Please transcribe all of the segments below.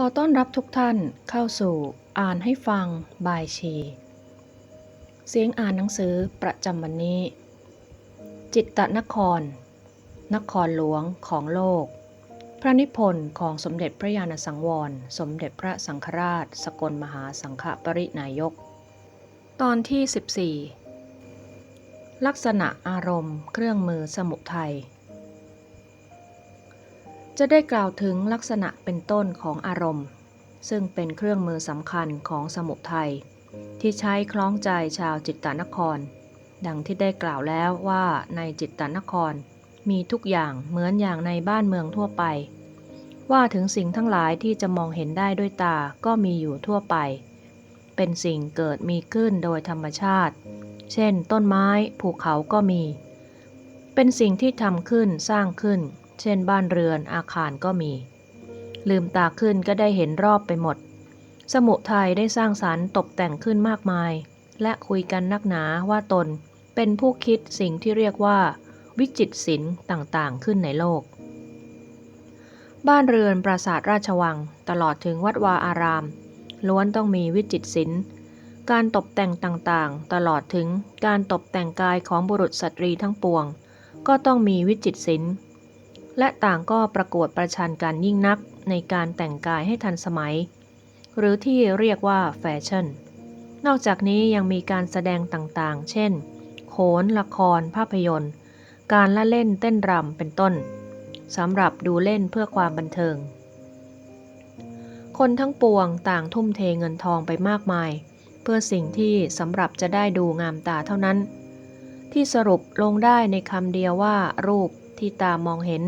ขอต้อนรับทุกท่านเข้าสู่อ่านให้ฟังบายชี เสียงอ่านหนังสือประจำวันนี้ จิตตนคร นครหลวงของโลก พระนิพนธ์ของสมเด็จพระญาณสังวร สมเด็จพระสังฆราช สกลมหาสังฆปรินายก ตอนที่ 14 ลักษณะอารมณ์เครื่องมือสมุทัย จะได้กล่าวถึงลักษณะเป็นต้นของอารมณ์ ซึ่งเป็นเครื่องมือสำคัญของสมุทัยที่ใช้คล้องใจชาวจิตตนคร ดังที่ได้กล่าวแล้วว่าในจิตตนคร มีทุกอย่างเหมือนอย่างในบ้านเมืองทั่วไป ว่าถึงสิ่งทั้งหลายที่จะมองเห็นได้ด้วยตาก็มีอยู่ทั่วไป เป็นสิ่งเกิดมีขึ้นโดยธรรมชาติ เช่น ต้นไม้ภูเขาก็มี เป็นสิ่งที่ทำขึ้นสร้างขึ้น เช่นบ้านเรือนอาคารก็มี ลืมตาขึ้นก็ได้เห็นรอบไปหมด สมุทัยได้สร้างสารรค์ตกแต่งขึ้นมากมาย และคุยกันนักหนาว่าตนเป็นผู้คิดสิ่งที่เรียกว่า วิจิตศิลป์ต่างๆ ขึ้นในโลก บ้านเรือนปราสาทราชวัง ตลอดถึงวัดวาอาราม ล้วนต้องมีวิจิตศิลป์การตกแต่งต่างๆ ตลอดถึงการตกแต่งกายของบุรุษสตรีทั้งปวง ก็ต้องมีวิจิตศิลป์ และต่างก็ประกวดประชันกันยิ่งนักในการแต่งกายให้ทันสมัย หรือที่เรียกว่าแฟชั่น นอกจากนี้ยังมีการแสดงต่างๆ เช่น โขน ละคร ภาพยนตร์ การละเล่นเต้นรำเป็นต้นสำหรับดูเล่นเพื่อความบันเทิง คนทั้งปวงต่างทุ่มเทเงินทองไปมากมาย เพื่อสิ่งที่สำหรับจะได้ดูงามตาเท่านั้น ที่สรุปลงได้ในคำเดียวว่ารูปที่ตามองเห็น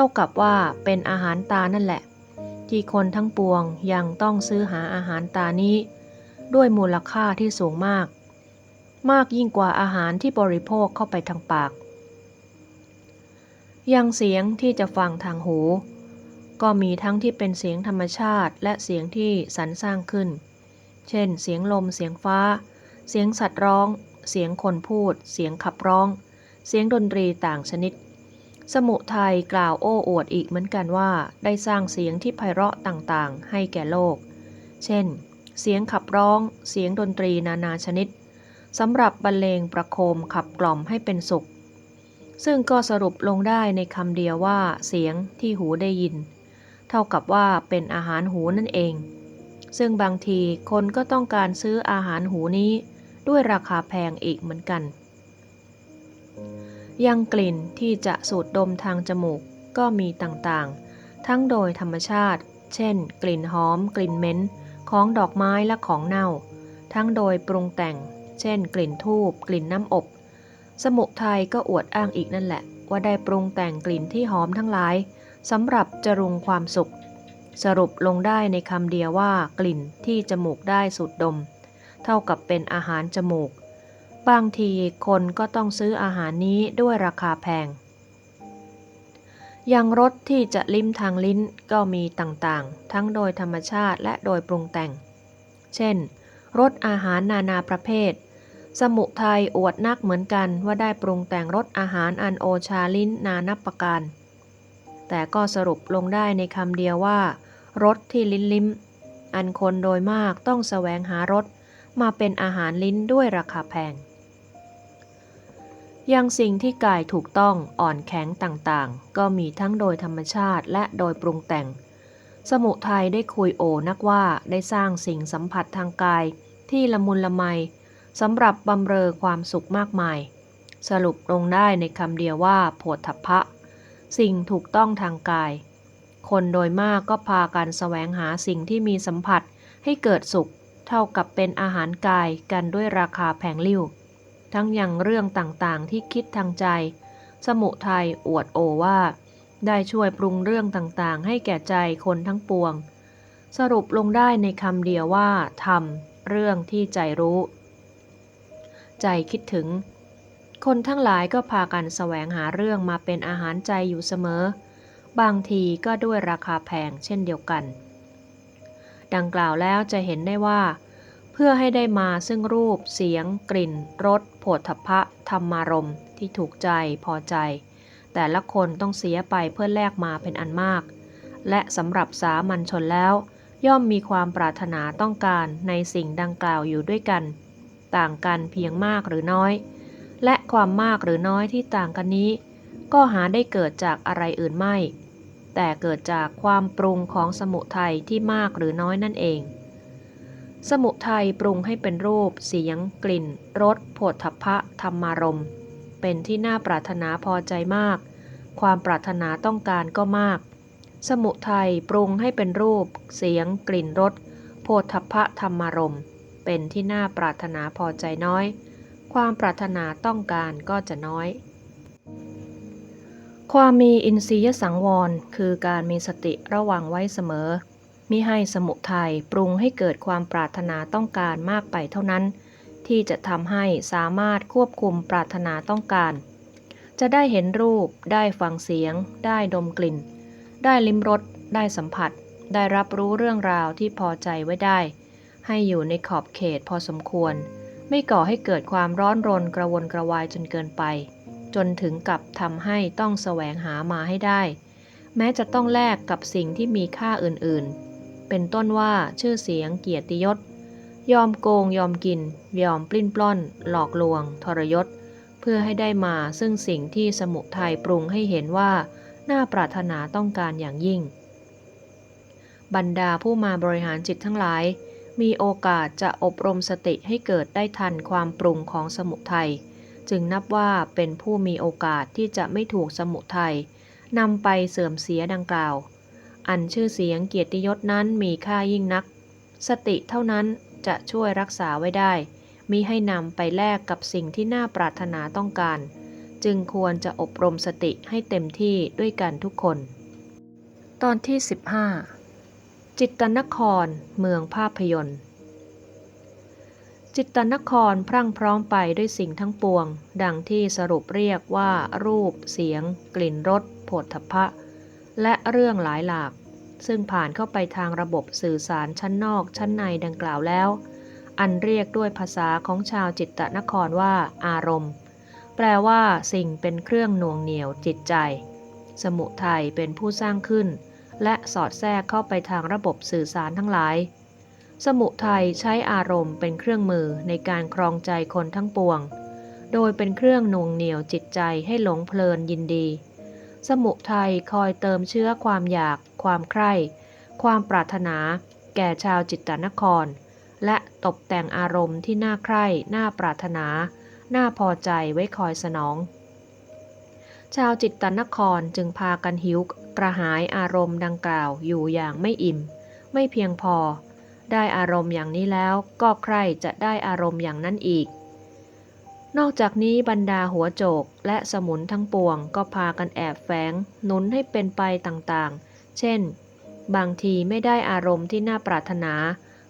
ท่ากับว่าเป็นอาหารตานั่นแหละ ที่คนทั้งปวงยังต้องซื้อหาอาหารตานี้ ด้วยมูลค่าที่สูงมาก มากยิ่งกว่าอาหารที่บริโภคเข้าไปทางปาก ยังเสียงที่จะฟังทางหู ก็มีทั้งที่เป็นเสียงธรรมชาติและเสียงที่สรรสร้างขึ้น เช่น เสียงลมเสียงฟ้า เสียงสัตว์ร้อง เสียงคนพูด เสียงขับร้อง เสียงดนตรีต่างชนิด สมุทัยกล่าวโอ้อวดอีกเหมือนกันว่า ได้สร้างเสียงที่ไพเราะต่างๆ ให้แก่โลก เช่น เสียงขับร้อง เสียงดนตรีนานาชนิดสำหรับบรรเลงประโคมขับกล่อมให้เป็นสุข ซึ่งก็สรุปลงได้ในคำเดียวว่าเสียงที่หูได้ยิน เท่ากับว่าเป็นอาหารหูนั่นเอง ซึ่งบางทีคนก็ต้องการซื้ออาหารหูนี้ด้วยราคาแพงอีกเหมือนกัน ยังกลิ่นที่จะสูดดมทางจมูกก็มีต่างๆ ทั้งโดยธรรมชาติ เช่น กลิ่นหอม กลิ่นเหม็นของดอกไม้และของเน่า ทั้งโดยปรุงแต่ง เช่น กลิ่นทูบกลิ่นน้ำอบ สมุทัยก็อวดอ้างอีกนั่นแหละ ว่าได้ปรุงแต่งกลิ่นที่หอมทั้งหลายสำหรับจรุงความสุข สรุปลงได้ในคำเดียวว่ากลิ่นที่จมูกได้สูดดม เท่ากับเป็นอาหารจมูก บางทีคนก็ต้องซื้ออาหารนี้ด้วยราคาแพง อย่างรสที่จะลิ้มทางลิ้นก็มีต่างๆ ทั้งโดยธรรมชาติและโดยปรุงแต่ง เช่น รสอาหารนานาประเภท สมุทัยอวดนักเหมือนกันว่าได้ปรุงแต่งรสอาหารอันโอชาลิ้นนานับประการ แต่ก็สรุปลงได้ในคำเดียวว่ารสที่ลิ้นลิ้ม อันคนโดยมากต้องแสวงหารสมาเป็นอาหารลิ้นด้วยราคาแพง ยังสิ่งที่กายถูกต้องอ่อนแข็งต่างๆ ก็มีทั้งโดยธรรมชาติและโดยปรุงแต่ง สมุทัยได้คุยโอนักว่าได้สร้างสิ่งสัมผัสทางกายที่ละมุนละไมสำหรับบำเรอความสุขมากมาย สรุปลงได้ในคำเดียวว่าโผฏฐพพะ สิ่งถูกต้องทางกาย คนโดยมากก็พากันแสวงหาสิ่งที่มีสัมผัสให้เกิดสุข เท่ากับเป็นอาหารกายกันด้วยราคาแพงลิ่ว ทั้งยังเรื่องต่างๆ ที่คิดทางใจ สมุทัยอวดโอว่า ได้ช่วยปรุงเรื่องต่างๆ ให้แก่ใจคนทั้งปวง สรุปลงได้ในคำเดียวว่าทำเรื่องที่ใจรู้ ใจคิดถึง คนทั้งหลายก็พากันแสวงหาเรื่องมาเป็นอาหารใจอยู่เสมอ บางทีก็ด้วยราคาแพงเช่นเดียวกัน ดังกล่าวแล้วจะเห็นได้ว่า พื่อให้ได้มาซึ่งรูปเสียง กลิ่นรสโผฏฐพะธรรมารมที่ถูกใจพอใจ แต่ละคนต้องเสียไปเพื่อแลกมาเป็นอันมาก และสำหรับสามัญชนแล้ว ย่อมมีความปรารถนาต้องการในสิ่งดังกล่าวอยู่ด้วยกัน ต่างกันเพียงมากหรือน้อย และความมากหรือน้อยที่ต่างกันนี้ ก็หาได้เกิดจากอะไรอื่นไม่ แต่เกิดจากความปรุงของสมุทัยที่มากหรือน้อยนั่นเอง สมุทัยปรุงให้เป็นรูป เสียง กลิ่น รสโผฏฐัพพะธรรมารม เป็นที่น่าปรารถนาพอใจมาก ความปรารถนาต้องการก็มาก สมุทัยปรุงให้เป็นรูป เสียง กลิ่น รสโผฏฐัพพะธรรมารม เป็นที่น่าปรารถนาพอใจน้อย ความปรารถนาต้องการก็จะน้อย ความมีอินทรียสังวร คือการมีสติระวังไว้เสมอ มิให้สมุทัยปรุงให้เกิดความปรารถนาต้องการมากไปเท่านั้น ที่จะทำให้สามารถควบคุมปรารถนาต้องการ จะได้เห็นรูป ได้ฟังเสียง ได้ดมกลิ่น ได้ลิ้มรส ได้สัมผัส ได้รับรู้เรื่องราวที่พอใจไว้ได้ ให้อยู่ในขอบเขตพอสมควร ไม่ก่อให้เกิดความร้อนรนกระวนกระวายจนเกินไป จนถึงกับทำให้ต้องแสวงหามาให้ได้ แม้จะต้องแลกกับสิ่งที่มีค่าอื่นๆ เป็นต้นว่าชื่อเสียงเกียรติยศ ยอมโกงยอมกิน ยอมปลิ้นปล้อน หลอกลวง ทรยศ เพื่อให้ได้มาซึ่งสิ่งที่สมุทัยปรุงให้เห็นว่า น่าปรารถนาต้องการอย่างยิ่ง บรรดาผู้มาบริหารจิตทั้งหลาย มีโอกาสจะอบรมสติให้เกิดได้ทันความปรุงของสมุทัยจึงนับว่าเป็นผู้มีโอกาสที่จะไม่ถูกสมุทัยนำไปเสื่อมเสียดังกล่าว อันชื่อเสียงเกียรติยศนั้นมีค่ายิ่งนัก สติเท่านั้นจะช่วยรักษาไว้ได้มิให้นำไปแลกกับสิ่งที่น่าปรารถนาต้องการ จึงควรจะอบรมสติให้เต็มที่ด้วยกันทุกคน ตอนที่ 15 จิตตนคร เมืองภาพยนตร์ จิตตนครพรั่งพร้อมไปด้วยสิ่งทั้งปวง ดังที่สรุปเรียกว่า รูป เสียง กลิ่นรสผฏฐัพพะ และเรื่องหลายหลาก ซึ่งผ่านเข้าไปทางระบบสื่อสารชั้นนอกชั้นในดังกล่าวแล้ว อันเรียกด้วยภาษาของชาวจิตตนครว่าอารมณ์ แปลว่าสิ่งเป็นเครื่องหน่วงเหนี่ยวจิตใจ สมุทัยเป็นผู้สร้างขึ้น และสอดแทรกเข้าไปทางระบบสื่อสารทั้งหลาย สมุทัยใช้อารมณ์เป็นเครื่องมือในการครองใจคนทั้งปวง โดยเป็นเครื่องหน่วงเหนี่ยวจิตใจให้หลงเพลินยินดี สมุทัยคอยเติมเชื้อความอยาก ความใคร่ ความปรารถนา แก่ชาวจิตตนคร และตกแต่งอารมณ์ที่น่าใคร่ น่าปรารถนา น่าพอใจไว้คอยสนอง ชาวจิตตนครจึงพากันหิวกระหายอารมณ์ดังกล่าวอยู่อย่างไม่อิ่ม ไม่เพียงพอ ได้อารมณ์อย่างนี้แล้วก็ใคร่จะได้อารมณ์อย่างนั้นอีก นอกจากนี้บรรดาหัวโจกและสมุนทั้งปวงก็พากันแอบแฝงหนุนให้เป็นไปต่างๆ เช่น บางทีไม่ได้อารมณ์ที่น่าปรารถนา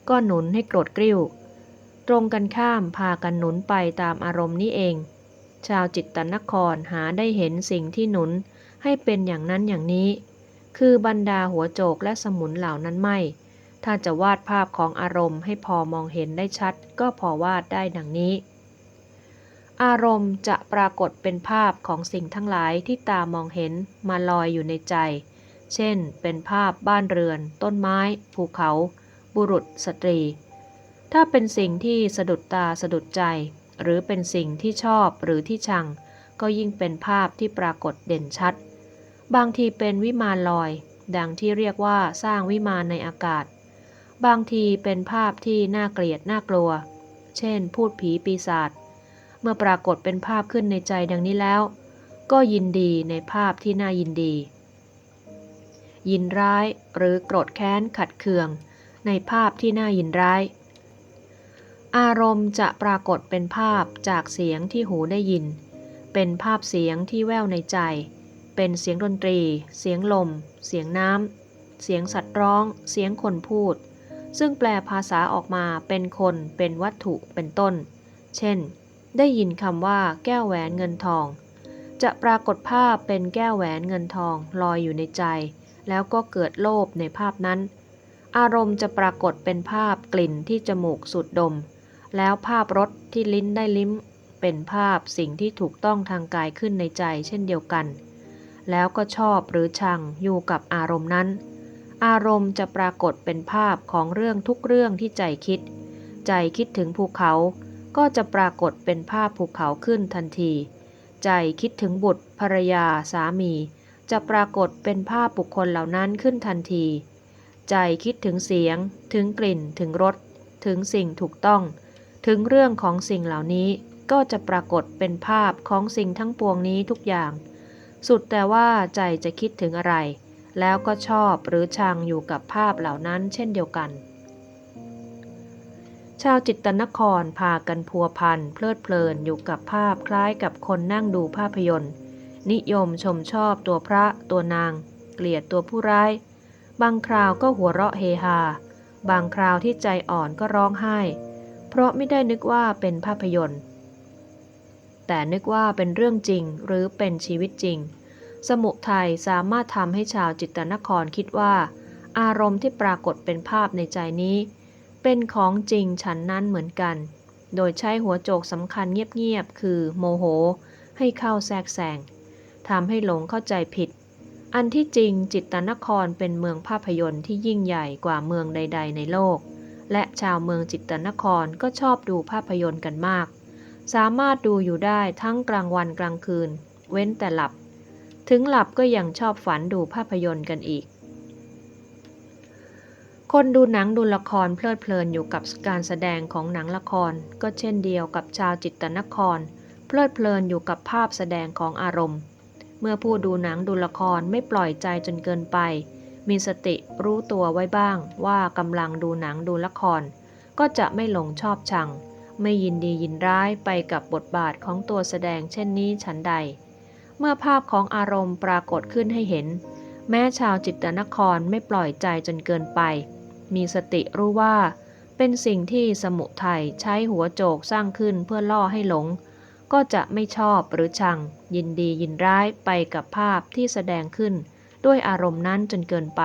ก็หนุนให้โกรธกริ้ว ตรงกันข้ามพากันหนุนไปตามอารมณ์นี้เอง ชาวจิตตนครหาได้เห็นสิ่งที่หนุนให้เป็นอย่างนั้นอย่างนี้ คือบรรดาหัวโจกและสมุนเหล่านั้นไม่ ถ้าจะวาดภาพของอารมณ์ให้พอมองเห็นได้ชัดก็พอวาดได้ดังนี้ อารมณ์จะปรากฏเป็นภาพของสิ่งทั้งหลายที่ตามองเห็นมาลอยอยู่ในใจ เช่น เป็นภาพบ้านเรือน ต้นไม้ ภูเขา บุรุษสตรี ถ้าเป็นสิ่งที่สะดุดตาสะดุดใจ หรือเป็นสิ่งที่ชอบหรือที่ชัง ก็ยิ่งเป็นภาพที่ปรากฏเด่นชัด บางทีเป็นวิมานลอย ดังที่เรียกว่าสร้างวิมานในอากาศ บางทีเป็นภาพที่น่าเกลียดน่ากลัว เช่น พูดผีปีศาจ เมื่อปรากฏเป็นภาพขึ้นในใจดังนี้แล้ว ก็ยินดีในภาพที่น่ายินดี ยินร้ายหรือโกรธแค้นขัดเคือง ในภาพที่น่ายินร้าย อารมณ์จะปรากฏเป็นภาพจากเสียงที่หูได้ยิน เป็นภาพเสียงที่แว่วในใจ เป็นเสียงดนตรี เสียงลม เสียงน้ำเสียงสัตว์ร้อง เสียงคนพูดซึ่งแปลภาษาออกมาเป็นคนเป็นวัตถุเป็นต้น เช่น ได้ยินคำว่าแก้วแหวนเงินทอง จะปรากฏภาพเป็นแก้วแหวนเงินทองลอยอยู่ในใจ แล้วก็เกิดโลภในภาพนั้น อารมณ์จะปรากฏเป็นภาพกลิ่นที่จมูกสูดดม แล้วภาพรสที่ลิ้นได้ลิ้ม เป็นภาพสิ่งที่ถูกต้องทางกายขึ้นในใจเช่นเดียวกัน แล้วก็ชอบหรือชังอยู่กับอารมณ์นั้น อารมณ์จะปรากฏเป็นภาพของเรื่องทุกเรื่องที่ใจคิด ใจคิดถึงภูเขา ก็จะปรากฏเป็นภาพภูเขาขึ้นทันที ใจคิดถึงบุตรภรรยาสามี จะปรากฏเป็นภาพบุคคลเหล่านั้นขึ้นทันที ใจคิดถึงเสียง ถึงกลิ่น ถึงรส ถึงสิ่งถูกต้อง ถึงเรื่องของสิ่งเหล่านี้ก็จะปรากฏเป็นภาพของสิ่งทั้งปวงนี้ทุกอย่าง สุดแต่ว่าใจจะคิดถึงอะไร แล้วก็ชอบหรือชังอยู่กับภาพเหล่านั้นเช่นเดียวกัน ชาวจิตตนครพากันพัวพันเพลิดเพลินอยู่กับภาพคล้ายกับคนนั่งดูภาพยนตร์ นิยมชมชอบตัวพระตัวนาง เกลียดตัวผู้ร้าย บางคราวก็หัวเราะเฮฮา บางคราวที่ใจอ่อนก็ร้องไห้ เพราะไม่ได้นึกว่าเป็นภาพยนตร์ แต่นึกว่าเป็นเรื่องจริงหรือเป็นชีวิตจริง สมุทัยสามารถทำให้ชาวจิตตนครคิดว่า อารมณ์ที่ปรากฏเป็นภาพในใจนี้ เป็นของจริงฉันนั้นเหมือนกัน โดยใช้หัวโจกสำคัญเงียบๆ คือโมโห ให้เข้าแทรกแซงทำให้หลงเข้าใจผิด อันที่จริงจิตตนครเป็นเมืองภาพยนตร์ที่ยิ่งใหญ่กว่าเมืองใด ๆ ในโลก และชาวเมืองจิตตนครก็ชอบดูภาพยนตร์กันมาก สามารถดูอยู่ได้ทั้งกลางวันกลางคืน เว้นแต่หลับ ถึงหลับก็ยังชอบฝันดูภาพยนตร์กันอีก คนดูหนังดูละครเพลิดเพลินอยู่กับการแสดงของหนังละคร ก็เช่นเดียวกับชาวจิตตนคร เพลิดเพลินอยู่กับภาพแสดงของอารมณ์ เมื่อผู้ดูหนังดูละครไม่ปล่อยใจจนเกินไป มีสติรู้ตัวไว้บ้างว่ากำลังดูหนังดูละคร ก็จะไม่หลงชอบชัง ไม่ยินดียินร้ายไปกับบทบาทของตัวแสดงเช่นนี้ฉันใด เมื่อภาพของอารมณ์ปรากฏขึ้นให้เห็น แม้ชาวจิตตนครไม่ปล่อยใจจนเกินไป มีสติรู้ว่า เป็นสิ่งที่สมุทัยใช้หัวโจกสร้างขึ้นเพื่อล่อให้หลง ก็จะไม่ชอบหรือชัง ยินดียินร้ายไปกับภาพที่แสดงขึ้น ด้วยอารมณ์นั้นจนเกินไป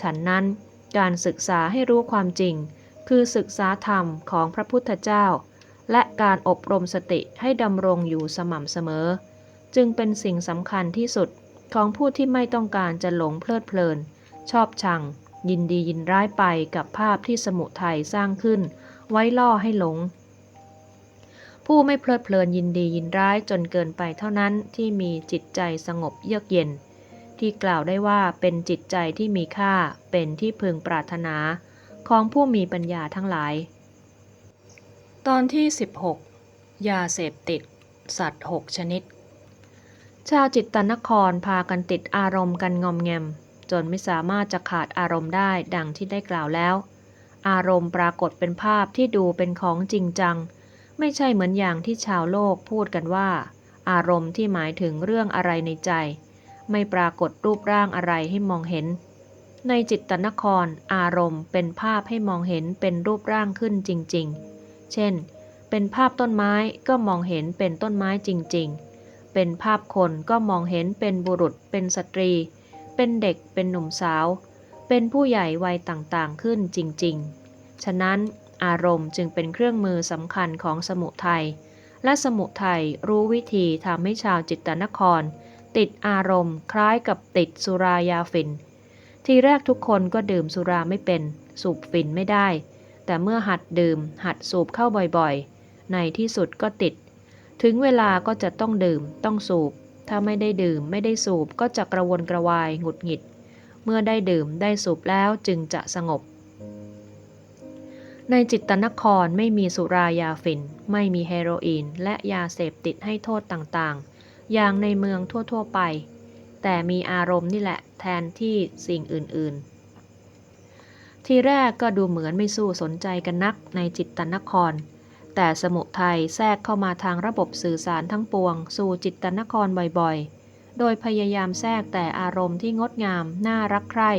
ฉันนั้นการศึกษาให้รู้ความจริง คือศึกษาธรรมของพระพุทธเจ้า และการอบรมสติให้ดำรงอยู่สม่ำเสมอ จึงเป็นสิ่งสำคัญที่สุดของผู้ที่ไม่ต้องการจะหลงเพลิดเพลิน ชอบชัง ยินดียินร้ายไปกับภาพที่สมุทัยสร้างขึ้น ไว้ล่อให้หลง ผู้ไม่เพลิดเพลินยินดียินร้ายจนเกินไปเท่านั้นที่มีจิตใจสงบเยือกเย็น ที่กล่าวได้ว่าเป็นจิตใจที่มีค่าเป็นที่พึงปรารถนาของผู้มีปัญญาทั้งหลาย ตอนที่ 16 ยาเสพติด สัตว์ 6 ชนิด ชาวจิตตนครพากันติดอารมณ์กันงอมแงม จนไม่สามารถจะขาดอารมณ์ได้ดังที่ได้กล่าวแล้ว อารมณ์ปรากฏเป็นภาพที่ดูเป็นของจริงจัง ไม่ใช่เหมือนอย่างที่ชาวโลกพูดกันว่า อารมณ์ที่หมายถึงเรื่องอะไรในใจ ไม่ปรากฏรูปร่างอะไรให้มองเห็น ในจิตตนคร อารมณ์เป็นภาพให้มองเห็นเป็นรูปร่างขึ้นจริง ๆ เช่น เป็นภาพต้นไม้ก็มองเห็นเป็นต้นไม้จริง ๆ เป็นภาพคนก็มองเห็นเป็นบุรุษเป็นสตรี เป็นเด็กเป็นหนุ่มสาว เป็นผู้ใหญ่วัยต่างๆขึ้นจริงๆ ฉะนั้นอารมณ์จึงเป็นเครื่องมือสำคัญของสมุทัยและสมุทัยรู้วิธีทำให้ชาวจิตตนคร ติดอารมณ์คล้ายกับติดสุรายาฝิ่นทีแรกทุกคนก็ดื่มสุราไม่เป็น สูบฝิ่นไม่ได้ แต่เมื่อหัดดื่ม หัดสูบเข้าบ่อยๆ ในที่สุดก็ติด ถึงเวลาก็จะต้องดื่มต้องสูบ ถ้าไม่ได้ดื่มไม่ได้สูบก็จะกระวนกระวายหงุดหงิด เมื่อได้ดื่มได้สูบแล้วจึงจะสงบ ในจิตตนครไม่มีสุรายาฝิ่น ไม่มีเฮโรอีน และยาเสพติดให้โทษต่างๆ อย่างในเมืองทั่วๆไป แต่มีอารมณ์นี่แหละแทนที่สิ่งอื่นๆทีแรกก็ดูเหมือนไม่สู้สนใจกันนักในจิตตนคร แต่สมุทัยแทรกเข้ามาทางระบบสื่อสารทั้งปวง สู่จิตตนครบ่อยๆ โดยพยายามแทรกแต่อารมณ์ที่งดงาม น่ารักใคร่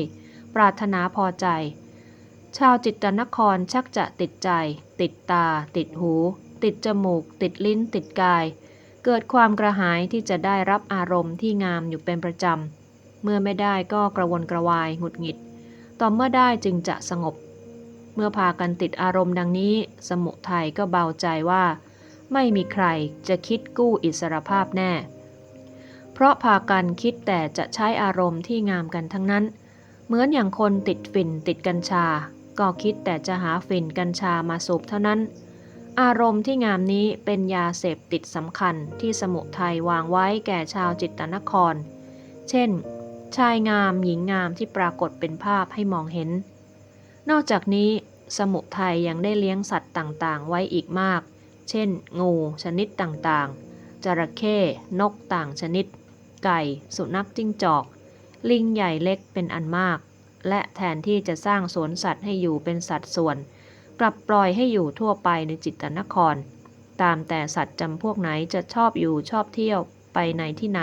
ปรารถนาพอใจ ชาวจิตตนครชักจะติดใจ ติดตา ติดหู ติดจมูก ติดลิ้น ติดกาย เกิดความกระหายที่จะได้รับอารมณ์ที่งามอยู่เป็นประจำ เมื่อไม่ได้ก็กระวนกระวายหงุดหงิด ต่อเมื่อได้จึงจะสงบ เมื่อพากันติดอารมณ์ดังนี้ สมุทัยก็เบาใจว่า ไม่มีใครจะคิดกู้อิสรภาพแน่ เพราะพากันคิดแต่จะใช้อารมณ์ที่งามกันทั้งนั้น เหมือนอย่างคนติดฝิ่นติดกัญชา ก็คิดแต่จะหาฝิ่นกัญชามาสูบเท่านั้น อารมณ์ที่งามนี้เป็นยาเสพติดสำคัญที่สมุทัยวางไว้แก่ชาวจิตตนคร เช่น ชายงามหญิงงามที่ปรากฏเป็นภาพให้มองเห็น นอกจากนี้สมุทัยยังได้เลี้ยงสัตว์ต่างๆ ไว้อีกมาก เช่น งูชนิดต่างๆ จระเข้ นกต่างชนิด ไก่ สุนัขจิ้งจอก ลิงใหญ่เล็กเป็นอันมาก และแทนที่จะสร้างสวนสัตว์ให้อยู่เป็นสัตว์ส่วน กลับปล่อยให้อยู่ทั่วไปในจิตตนคร ตามแต่สัตว์จำพวกไหนจะชอบอยู่ชอบเที่ยวไปในที่ไหน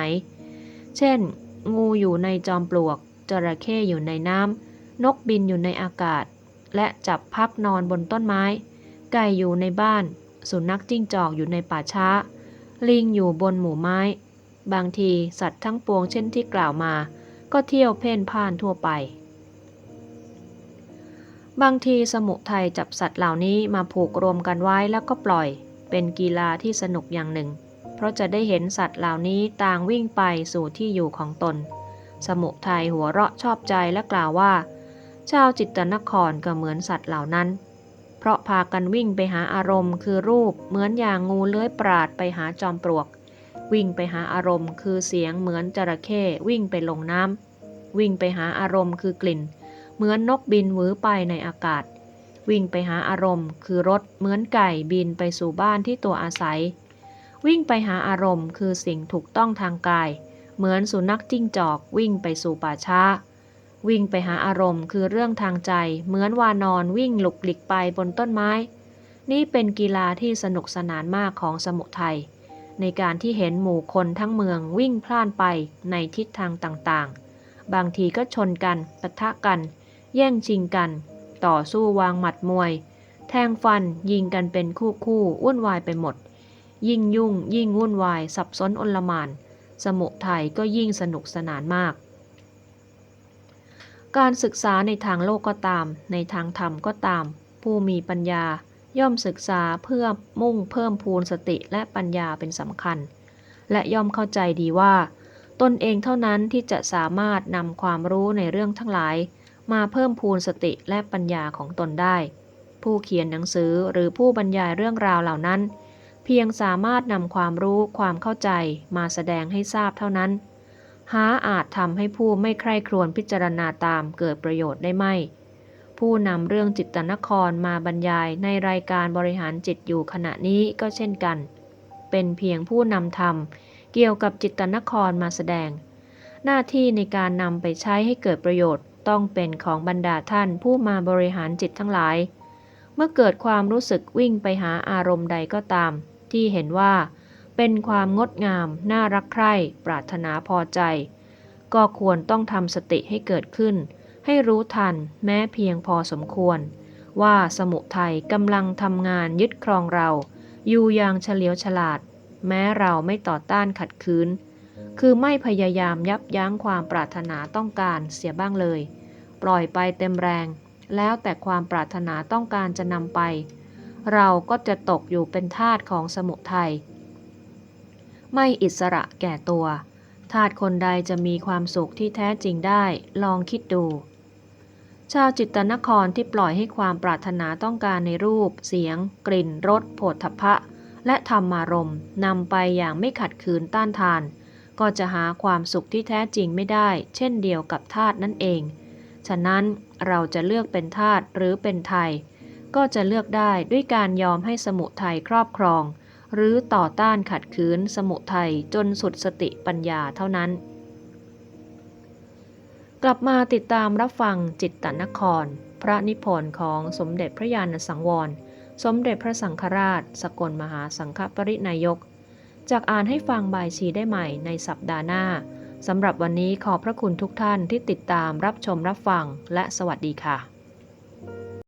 เช่น งูอยู่ในจอมปลวก จระเข้อยู่ในน้ำนกบินอยู่ในอากาศ และจับพักนอนบนต้นไม้ ไก่อยู่ในบ้าน สุนัขจิ้งจอกอยู่ในป่าช้า ลิงอยู่บนหมู่ไม้ บางทีสัตว์ทั้งปวงเช่นที่กล่าวมา ก็เที่ยวเพ่นพ่านทั่วไป บางทีสมุทัยจับสัตว์เหล่านี้มาผูกรวมกันไว้แล้วก็ปล่อย เป็นกีฬาที่สนุกอย่างหนึ่ง เพราะจะได้เห็นสัตว์เหล่านี้ต่างวิ่งไปสู่ที่อยู่ของตน สมุทัยหัวเราะชอบใจและกล่าวว่า ชาวจิตตนครก็เหมือนสัตว์เหล่านั้น เพราะพากันวิ่งไปหาอารมณ์คือรูปเหมือนอย่างงูเลื้อยปราดไปหาจอมปลวก วิ่งไปหาอารมณ์คือเสียงเหมือนจระเข้วิ่งไปลงน้ำวิ่งไปหาอารมณ์คือกลิ่น เหมือนนกบินหวือไปในอากาศ วิ่งไปหาอารมณ์ คือรถเหมือนไก่บินไปสู่บ้านที่ตัวอาศัย วิ่งไปหาอารมณ์ คือสิ่งถูกต้องทางกาย เหมือนสุนัขจิ้งจอกวิ่งไปสู่ป่าช้า วิ่งไปหาอารมณ์ คือเรื่องทางใจ เหมือนวานอนวิ่งหลุกหลิกไปบนต้นไม้ นี่เป็นกีฬาที่สนุกสนานมากของสมุทัยในการที่เห็นหมู่คนทั้งเมืองวิ่งพล่านไปในทิศทางต่างๆ บางทีก็ชนกันปะทะกัน แย่งชิงกัน ต่อสู้วางหมัดมวย แทงฟันยิงกันเป็นคู่คู่วุ่นวายไปหมด ยิ่งยุ่งยิ่งวุ่นวายสับสนอนลมาน สมุทัยก็ยิ่งสนุกสนานมาก การศึกษาในทางโลกก็ตาม ในทางธรรมก็ตาม ผู้มีปัญญาย่อมศึกษาเพื่อมุ่งเพิ่มพูนสติและปัญญาเป็นสำคัญ และย่อมเข้าใจดีว่า ตนเองเท่านั้นที่จะสามารถนำความรู้ในเรื่องทั้งหลาย มาเพิ่มพูนสติและปัญญาของตนได้ ผู้เขียนหนังสือหรือผู้บรรยายเรื่องราวเหล่านั้น เพียงสามารถนำความรู้ความเข้าใจมาแสดงให้ทราบเท่านั้น หาอาจทำให้ผู้ไม่ใคร่ครวญพิจารณาตามเกิดประโยชน์ได้ไหมผู้นำเรื่องจิตตนครมาบรรยายในรายการบริหารจิตอยู่ขณะนี้ก็เช่นกัน เป็นเพียงผู้นำธรรม เกี่ยวกับจิตตนครมาแสดง หน้าที่ในการนำไปใช้ให้เกิดประโยชน์ต้องเป็นของบรรดาท่านผู้มาบริหารจิตทั้งหลาย เมื่อเกิดความรู้สึกวิ่งไปหาอารมณ์ใดก็ตาม ที่เห็นว่า เป็นความงดงาม น่ารักใคร่ ปรารถนาพอใจ ก็ควรต้องทำสติให้เกิดขึ้น ให้รู้ทันแม้เพียงพอสมควร ว่าสมุทัยกำลังทำงานยึดครองเรา อยู่อย่างเฉลียวฉลาด แม้เราไม่ต่อต้านขัดขืน คือไม่พยายามยับยั้งความปรารถนาต้องการเสียบ้างเลย ปล่อยไปเต็มแรง แล้วแต่ความปรารถนาต้องการจะนำไป เราก็จะตกอยู่เป็นทาสของสมุทัย ไม่อิสระแก่ตัวทาสคนใดจะมีความสุขที่แท้จริงได้ลองคิดดู ชาวจิตตนครที่ปล่อยให้ความปรารถนาต้องการในรูป เสียง กลิ่นรสโผฏฐัพพะ และธรรมารมณ์นำไปอย่างไม่ขัดขืนต้านทาน ก็จะหาความสุขที่แท้จริงไม่ได้ เช่นเดียวกับทาสนั่นเอง ฉะนั้นเราจะเลือกเป็นทาสหรือเป็นไทย ก็จะเลือกได้ด้วยการยอมให้สมุทัยครอบครอง หรือต่อต้านขัดขืนสมุทัยจนสุดสติปัญญาเท่านั้น กลับมาติดตามรับฟังจิตตนคร พระนิพนธ์ของสมเด็จพระญาณสังวร สมเด็จพระสังฆราช สกลมหาสังฆปรินายก จากอ่านให้ฟังบายชีได้ใหม่ในสัปดาห์หน้าสำหรับวันนี้ขอบพระคุณทุกท่านที่ติดตามรับชมรับฟังและสวัสดีค่ะ